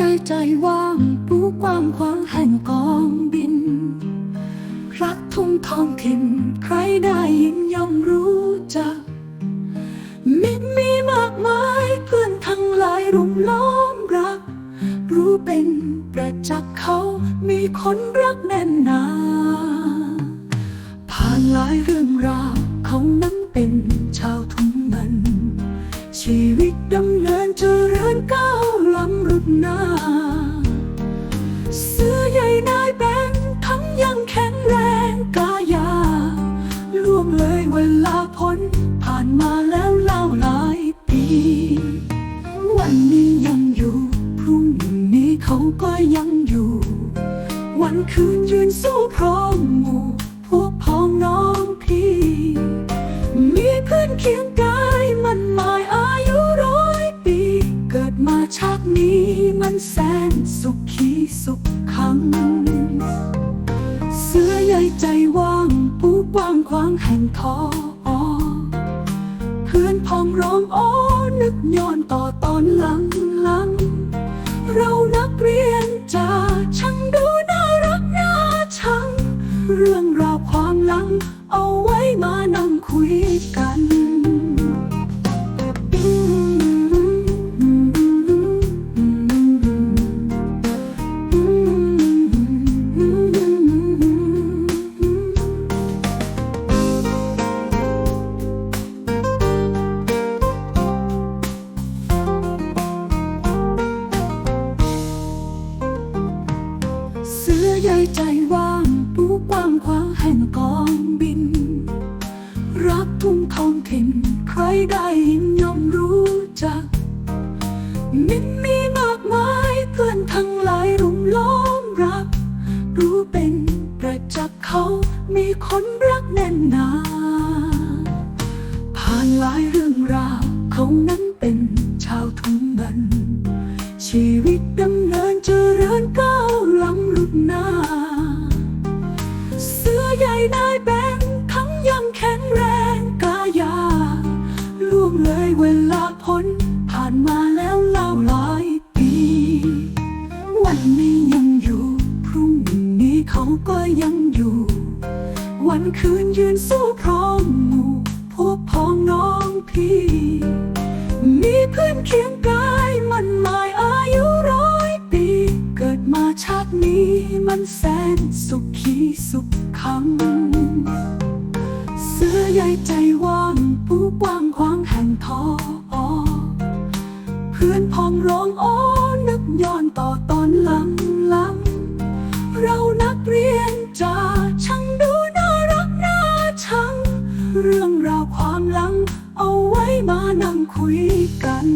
ใยใจว่างรู้ความหวังแห่งกองบิน รักทุ่งทองถิ่นใครได้ยินย่อมรู้จัก มิตรมีมากมายเพื่อนทั้งหลายรุมล้อมรัก รู้เป็นประจักษ์เขามีคนรักแน่นหนาผ่านหลายเรื่องราวเขานั้นเป็นชาวท อยู่ วันคืนยืนสู้พร้อมหมู่พวกพ้องน้องพี่ มีเพื่อนเคียงกายมันหมายอายุร้อยปี เกิดมาชาตินี้มันแสนสุขขีสุขขังเสื้อใหญ่ใจว่างปูกว้างขวางแห่งทออเพื่อนพ้องร้องอ้อนึกย้อนต่อตอนหลัง ใยใจว่างปูกว้างขวางแห่งกองบิน รักทุ่งทองถิ่นใครได้ยินย่อมรู้จัก มิมีมากมายเพื่อนทั้งหลายรุมล้อมรัก รู้เป็นประจักษ์เขามีคนรักแน่นหนาผ่านหลายเรื่องราวเขานั้นเป็นชาวทุ่งนันชีวิตดำเนินเจริญก้าว คืนยืนสู้พร้อมหมู่พวกพ้องน้องพี่ มีเพื่อนเคียงกายมันหมายอายุร้อยปี เกิดมาชาตินี้มันแสนสุขขีสุขขังเสื้อใยใจว่างปูกว้างขวางแห่งทออเพื่อนพ้องร้องอ้อนึกย้อนต่อตอ นั่งคุยกัน